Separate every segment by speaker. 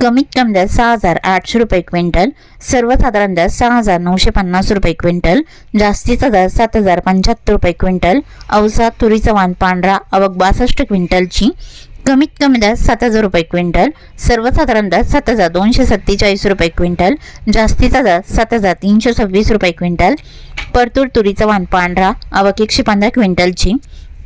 Speaker 1: कमीत कमी दर सहा हजार आठशे रुपये क्विंटल सर्वसाधारण दर सहा हजार नऊशे पन्नास रुपये क्विंटल जास्तीचा दर सात हजार पंच्याहत्तर रुपये क्विंटल औसा तुरीचा वाण पांढरा अवक बासष्ट क्विंटलची कमीत कमी दर सात हजार रुपये क्विंटल सर्वसाधारण दर सात हजार दोनशे सत्तेचाळीस रुपये क्विंटल जास्तीचा दर सात हजार तीनशे सव्वीस रुपये क्विंटल परतूर तुरीचा वाण पांढरा अवक एकशे पंधरा क्विंटलची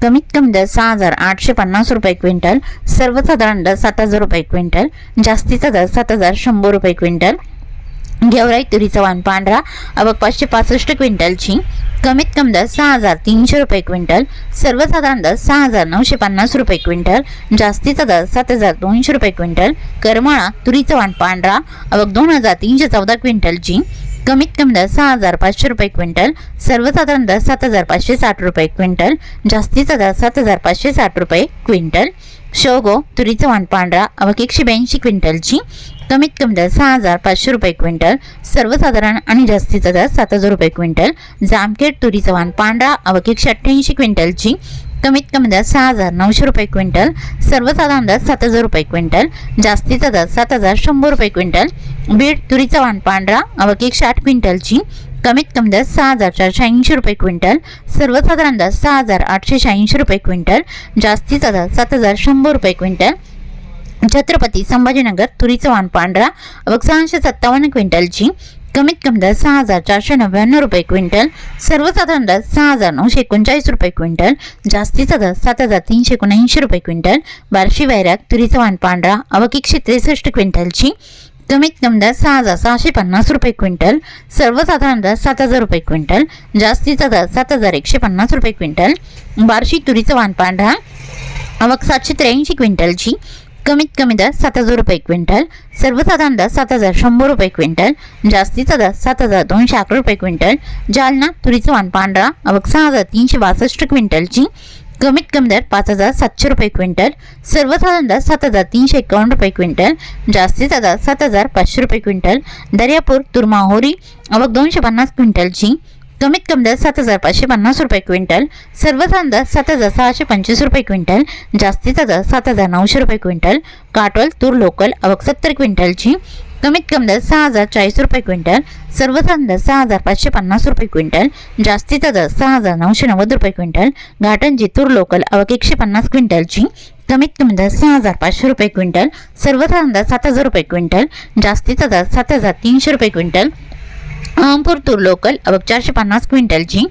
Speaker 1: कमीत कमी दर सहा हजार आठशे पन्नास रुपये क्विंटल सर्वसाधारण दर सात हजार रुपये क्विंटल जास्तीचा दर सात हजार शंभर रुपये क्विंटल. गेवराई तुरीचा वाण पांढरा अबक पाचशे पासष्ट क्विंटलची. कमीत कमी दर सहा हजार तीनशे रुपये क्विंटल सर्वसाधारण दर सहा हजार नऊशे पन्नास रुपये क्विंटल जास्तीचा दर सात हजार दोनशे रुपये क्विंटल. करमाळा तुरीचा वाण पांढरा अबक दोन हजार तीनशे चौदा क्विंटलची. कमीत कमी दर सहा हजार पाचशे रुपये क्विंटल सर्वसाधारण दर सात हजार पाचशे साठ रुपये क्विंटल जास्तीचा दर सात हजार पाचशे साठ रुपये क्विंटल. शेवगो तुरीचं वाण पांढरा आवक एकशे ब्याऐंशी क्विंटलची. कमीत कमी दर सहा हजार पाचशे रुपये क्विंटल सर्वसाधारण आणि जास्तीचा दर सात हजार रुपये क्विंटल. जामखेड तुरीचं वाण पांढरा आवक एकशे अठ्ठ्याऐंशी क्विंटलची. कमीत कमी दर सहा हजार नऊशे रुपये क्विंटल सर्वसाधारण दर सात हजार रुपये क्विंटल जास्तीचा दर सात हजार शंभर रुपये क्विंटल बीड तुरीचा वाण पांढरा आवक एकशे आठ क्विंटलची कमीत कमी दर सहा हजार चारशे ऐंशी रुपये क्विंटल सर्वसाधारण दर सहा हजार आठशे शहाऐंशी रुपये क्विंटल जास्तीचा दर सात हजार शंभर रुपये क्विंटल छत्रपती संभाजीनगर तुरीचं वाण पांढरा आवक सहाशे सत्तावन्न क्विंटलची कमीत कमी दर सहा हजार चारशे नव्याण्णव रुपये क्विंटल सर्वसाधारण दर सहा हजार नऊशे एकोणचाळीस रुपये क्विंटल जास्तीचा दर सात हजार तीनशे एकोणऐंशी रुपये क्विंटल बार्शी वैराग तुरीचं वाण पांढरा अवक एकशे त्रेसष्ट क्विंटलची कमीत कमी दर सहा हजार सहाशे पन्नास रुपये क्विंटल सर्वसाधारण दर सात हजार रुपये क्विंटल जास्तीचा दर सात हजार एकशे पन्नास रुपये क्विंटल बार्शी तुरीचं वाण पांढरा आवक सातशे त्र्याऐंशी क्विंटलची कमीत कमी दर सात हजार रुपये क्विंटल सर्वसाधारण दर सात हजार शंभर रुपये क्विंटल जास्तीचा दर सात हजार दोनशे अकरा रुपये क्विंटल जालना तुरीचं वाण पांढरा अवघ सहा हजार तीनशे बासष्ट क्विंटलची कमीत कमी दर पाच हजार सातशे रुपये क्विंटल सर्वसाधारण दर सात हजार तीनशे एकावन्न रुपये क्विंटल जास्तीचा दर सात हजार पाचशे रुपये क्विंटल दर्यापूर तुरमाहोरी अवघ दोनशे पन्नास क्विंटलची कमीत कमी दर सात हजार पाचशे पन्नास रुपये क्विंटल. सर्वसाधारण दर सात हजार सहाशे पंचवीस रुपये क्विंटल. जास्तीचा दर सात हजार नऊशे रुपये क्विंटल. काटोल तूर लोकल आवक सत्तर क्विंटलची. कमीत कमी दर सहा हजार चाळीस रुपये क्विंटल. सर्वसाधारण दर सहा हजार पाचशे पन्नास रुपये क्विंटल. जास्तीचा दर सहा हजार नऊशे नव्वद रुपये क्विंटल. घाटंजी तूर लोकल आवक एकशे पन्नास क्विंटलची. कमीत कमी दर सहा हजार पाचशे रुपये क्विंटल. सर्वसाधारण दर सात हजार रुपये क्विंटल. जास्तीचा दर सात हजार तीनशे रुपये क्विंटल. अहमपूर तूर लोकल आवक चारशे पन्नास क्विंटलची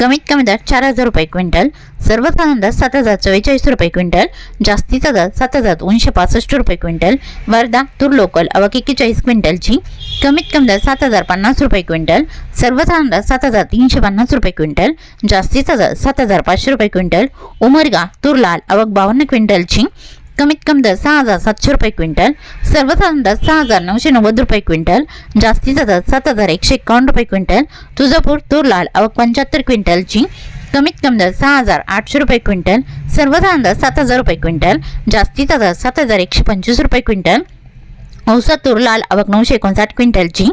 Speaker 1: कमीत कमी दर चार हजार रुपये क्विंटल. सर्वसाधारण दर सात हजार चव्वेचाळीस रुपये क्विंटल. जास्तीचा दर सात हजार दोनशे पासष्ट रुपये क्विंटल. वर्धा तूर लोकल अवक एक्केचाळीस क्विंटलची कमीत कमी दर सात हजार पन्नास रुपये क्विंटल. सर्वसाधारण दर सात हजार तीनशे पन्नास रुपये क्विंटल. जास्तीचा दर सात हजार पाचशे रुपये क्विंटल. उमरगा तूर लाल आवक बावन्न क्विंटलची कमीत कमी दर सहा हजार सातशे रुपये क्विंटल सर्वसाधारण दर सहा हजार नऊशे नव्वद रुपये क्विंटल जास्तीचा दर सात हजार एकशे एकावन्न रुपये क्विंटल तुळजापूर तूर लाल पंच्याहत्तर क्विंटलची कमीत कमी दर सहा हजार आठशे रुपये क्विंटल सर्वसाधारण दर सात हजार रुपये क्विंटल जास्तीचा दर सात हजार एकशे पंचवीस रुपये क्विंटल औसा तूर लाल आवक नऊशे एकोणसाठ क्विंटलची.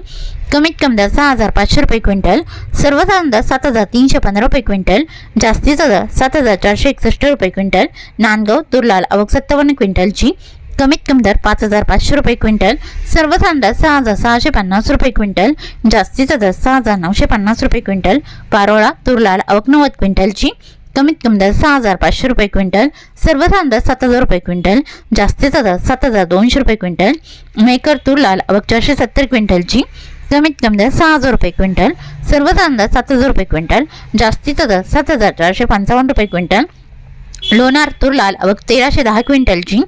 Speaker 1: कमीत कमी दर सहा हजार पाचशे रुपये क्विंटल. सर्वसाधारण दर सात हजार तीनशे पंधरा रुपये क्विंटल. जास्तीचा दर सात हजार चारशे एकसष्ट रुपये क्विंटल. नांदगाव तूर लाल आवक सत्तावन्न क्विंटलची. कमीत कमी दर पाच हजार पाचशे रुपये क्विंटल. सर्वसाधारण दर सहा हजार सहाशे पन्नास रुपये क्विंटल. जास्तीचा दर सहा हजार नऊशे पन्नास रुपये क्विंटल. पारोळा तुरलाल आवक नव्वद क्विंटलची. कमीत कमी दर सहा हजार पाचशे रुपये क्विंटल सर्वसाधारण दर सात हजार रुपये क्विंटल जास्तीचा दर सात हजार दोनशे रुपये क्विंटल मेकर तूर लाल अवक चारशे सत्तर क्विंटलची कमीत कमी दर सहा हजार रुपये क्विंटल सर्वसाधारण दर सात हजार रुपये क्विंटल जास्तीचा दर सात हजार चारशे पंचावन्न रुपये क्विंटल लोणार तूर लाल अवक तेराशे दहा क्विंटलची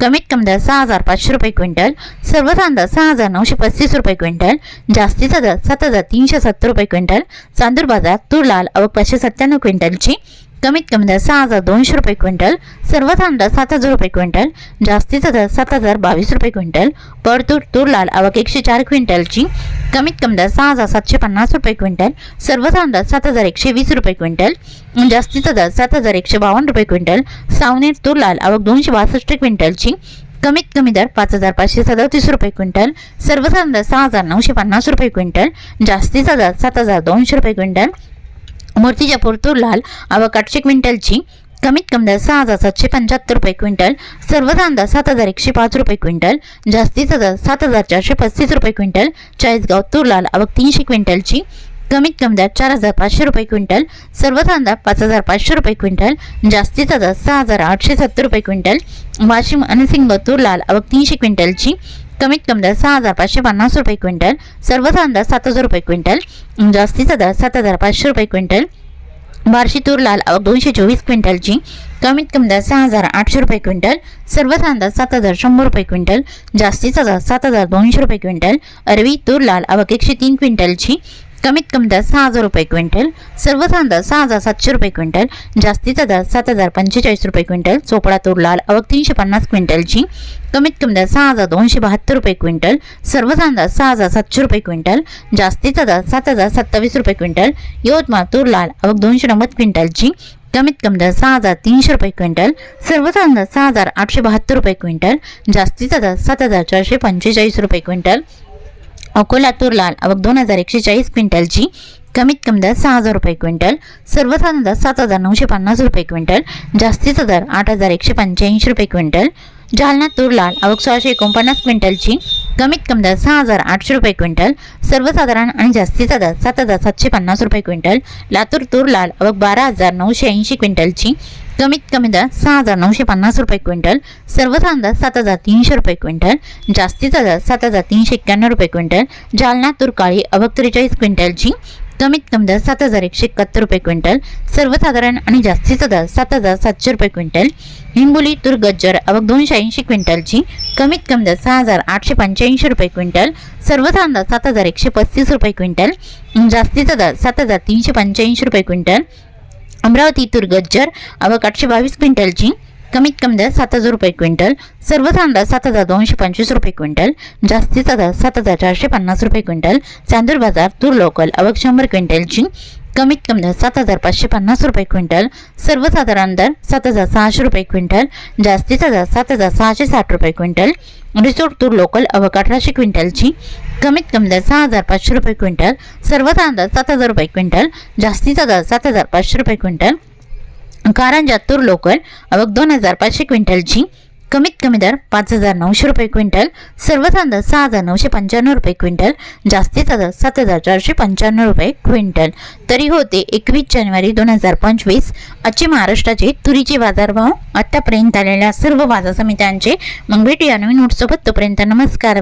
Speaker 1: कमीत कमी दर सहा हजार पाचशे रुपये क्विंटल सर्वसाधारण दर सहा हजार नऊशे पस्तीस रुपये क्विंटल जास्तीचा दर सात हजार तीनशे सत्तर रुपये क्विंटल चांदूर बाजार तूर लाल अवक पाचशे सत्त्याण्णव क्विंटलची कमीत कमी दर सहा हजार दोनशे रुपये क्विंटल सर्वसाधारण दर सात हजार रुपये क्विंटल जास्तीचा दर सात हजार बावीस रुपये क्विंटल परतूर तूर लाल आवक एकशे चार क्विंटलची कमीत कमी दर सहा हजार सातशे पन्नास रुपये क्विंटल सर्वसाधारण दर सात हजार एकशे वीस रुपये क्विंटल जास्तीचा दर सात हजार एकशे बावन्न रुपये क्विंटल सावनेर तूर लाल आवक दोनशे बासष्ट क्विंटलची कमीत कमी दर पाच हजार पाचशे सदतीस रुपये क्विंटल सर्वसाधारण दर सहा हजार नऊशे पन्नास रुपये क्विंटल जास्तीचा दर सात हजार दोनशे रुपये क्विंटल मूर्तिजापूर तूर लाल आवक आठशे क्विंटलची कमीत कमी दर सहा हजार सातशे पंच्याहत्तर रुपये क्विंटल सर्व दर सात हजार एकशे पाच रुपये क्विंटल जास्तीचा दर सात हजार चारशे पस्तीस रुपये क्विंटल चाळीसगाव तूर लाल आवक तीनशे क्विंटलची कमीत कमी दर चार हजार पाचशे रुपये क्विंटल सर्व दर पाच हजार पाचशे रुपये क्विंटल जास्तीचा दर सहा हजार आठशे सत्तर रुपये क्विंटल वाशिम आणि सिंग तूर लाल आवक तीनशे क्विंटलची कमीत कमी दर सहा हजार पाचशे पन्नास रुपये क्विंटल सर्वसाधारण दर सात हजार रुपये क्विंटल जास्तीचा दर सात हजार पाचशे रुपये क्विंटल बार्शी तूर लाल आवक दोनशे चोवीस क्विंटलची कमीत कमी दर सहा हजार आठशे रुपये क्विंटल सर्वसाधारण दर सात हजार शंभर रुपये क्विंटल जास्तीचा दर सात हजार दोनशे रुपये क्विंटल अरवी तूर लाल आवक एकशे तीन क्विंटलची कमीत कमी दर सहा हजार रुपये क्विंटल सर्वसाधारण दर सहा हजार सातशे रुपये क्विंटल जास्तीचा दर सात हजार पंचेचाळीस रुपये क्विंटल चोपडा तूर लाल आवक तीनशे पन्नास क्विंटलची कमीत कमी दर सहा हजार दोनशे बहात्तर रुपये क्विंटल सर्वसाधारण दर सहा हजार सातशे रुपये क्विंटल जास्तीचा दर सात हजार सत्तावीस रुपये क्विंटल यवतमाळ तूर लाल आवक दोनशे नव्वद क्विंटलची कमीत कमी दर सहा हजार तीनशे रुपये क्विंटल सर्वसाधारण दर सहा हजार आठशे बहात्तर रुपये क्विंटल जास्तीचा दर सात हजार चारशे पंचेचाळीस रुपये क्विंटल अकोला तूर लाल आवक दोन हजार एकशे चाळीस क्विंटलची कमीत कमी दर सहा हजार रुपये क्विंटल सर्वसाधारण दर सात हजार नऊशे पन्नास रुपये क्विंटल जास्तीचा दर आठ हजार एकशे पंच्याऐंशी रुपये क्विंटल. जालना तूर लाल आवक सोळाशे एकोणपन्नास क्विंटलची कमीत कमी दर सहा हजार आठशे रुपये क्विंटल सर्वसाधारण आणि जास्तीचा दर सात हजार सातशे पन्नास रुपये क्विंटल. लातूर तूर लाल आवक बारा हजार नऊशे ऐंशी क्विंटलची कमीत कमी दर सहा हजार नऊशे पन्नास रुपये क्विंटल सर्वसाधारण दर सात हजार तीनशे रुपये क्विंटल जास्तीचा दर सात हजार तीनशे एक्क्याण्णव रुपये क्विंटल जालना तूर काळी त्रेचाळीस क्विंटलची कमीत कमी दर सात हजार एकशे एकाहत्तर रुपये क्विंटल सर्वसाधारण आणि जास्तीचा दर सात हजार सातशे रुपये क्विंटल हिंगोली तूर गज्जर अवघ दोनशे ऐंशी क्विंटलची कमीत कमी दर सहा हजार आठशे पंच्याऐंशी रुपये क्विंटल सर्वसाधारण दर सात हजार एकशे पस्तीस रुपये क्विंटल जास्तीचा दर सात हजार तीनशे पंच्याऐंशी रुपये क्विंटल अमरावती तूर गज्जर आवक आठशे बावीस क्विंटलची कमीत कमी दर सात हजार रुपये क्विंटल सर्व दर सात हजार दोनशे पंचवीस रुपये क्विंटल जास्तीचा दर सात हजार चारशे पन्नास रुपये क्विंटल चांदूर बाजार तूर लोकल आवक शंभर क्विंटलची कमीत कमी दर सात हजार पाचशे पन्नास रुपये क्विंटल सर्वसाधारण दर सात हजार सहाशे रुपये क्विंटल जास्तीचा दर सात हजार सहाशे साठ रुपये क्विंटल रिसोर्ट तूर लोकल अवक अठराशे क्विंटलची कमीत कमी दर सहा हजार पाचशे रुपये क्विंटल सर्वसाधारण दर सात हजार रुपये क्विंटल जास्तीचा दर सात हजार पाचशे रुपये क्विंटल कारंजा तूर लोकल अवक दोन हजार पाचशे क्विंटलची कमीत कमी दर पाच हजार नऊशे रुपये क्विंटल सर्वसाधारण दर सहा हजार नऊशे पंच्याण्णव रुपये क्विंटल जास्तीचा दर सात हजार चारशे पंच्याण्णव रुपये क्विंटल. तरी होते एकवीस जानेवारी दोन हजार पंचवीस आजचे महाराष्ट्राचे तुरीचे बाजारभाव आत्तापर्यंत आलेल्या सर्व बाजार समित्यांचे मग भेटूया नवीन नोटसोबत तोपर्यंत नमस्कार.